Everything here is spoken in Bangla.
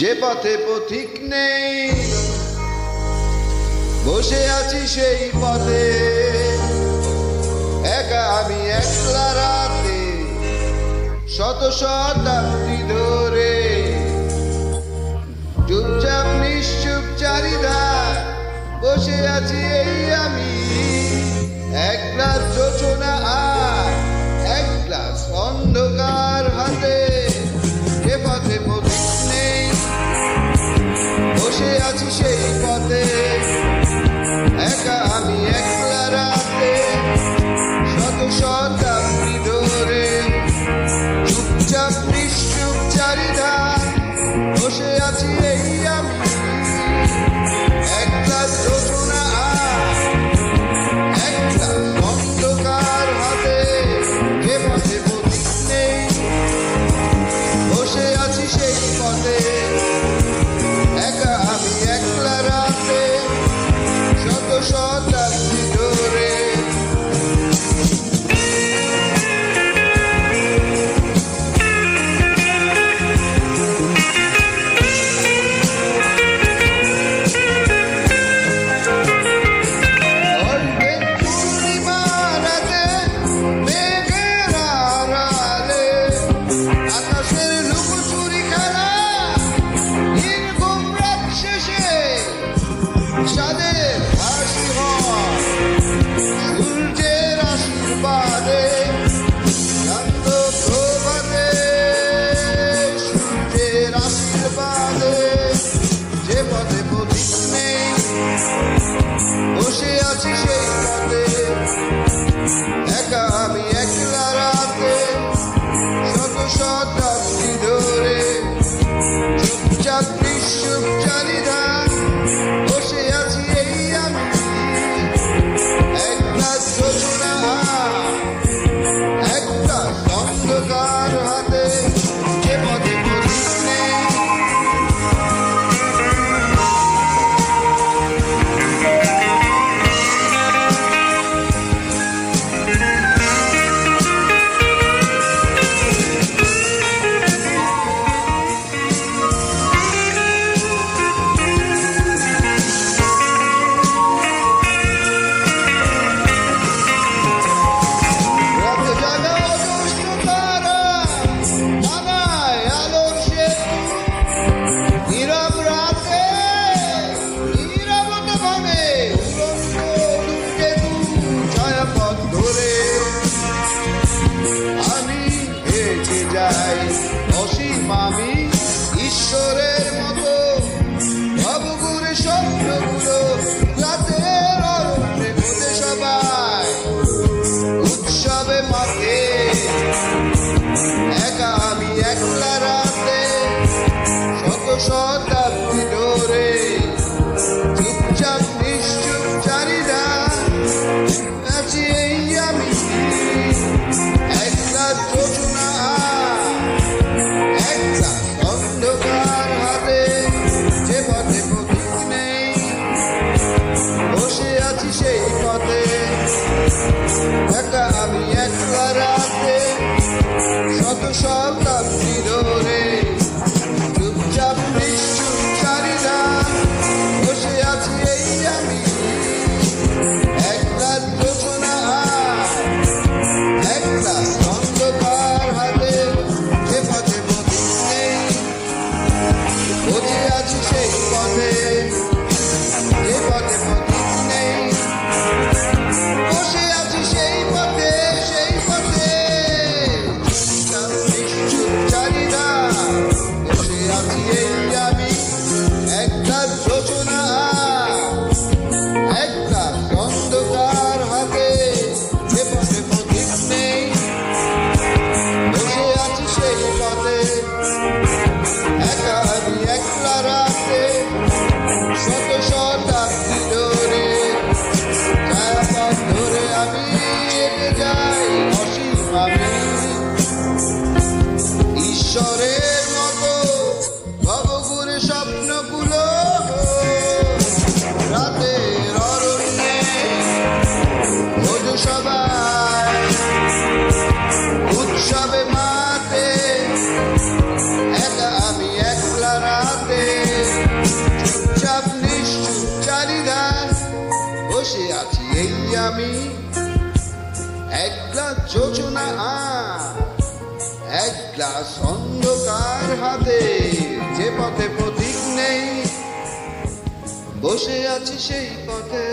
যে পথে পথিক নেই, বসে আছি সেই পথে। একা আমি একলা রাতে, শত শতাব্দী ধরে। চুপচাপ নিশ্চুপ চারিদা বসে আছি এই আমি। একলা যোচনা চাঁদের হাসি সূর্যের আশীর্বাদে চান্দ প্রভাতে সূর্যের আশীর্বাদে যে পথে পথিক নেই, বসে আছি সেই আমি ঈশ্বরের মতো। ভবগুরে স্বপ্নগুলো সবাই উৎসবে একা আমি একলা রাতে শত শত শতাব্দী ধরে ছায়াপথ ধরে আমি এগিয়ে যাই অসীম আমি ঈশ্বরের আমি এক গ্লাস যোজনা এক গ্লাস অন্ধকার হাতে যে পথে প্রতীক নেই, বসে আছি সেই পথে।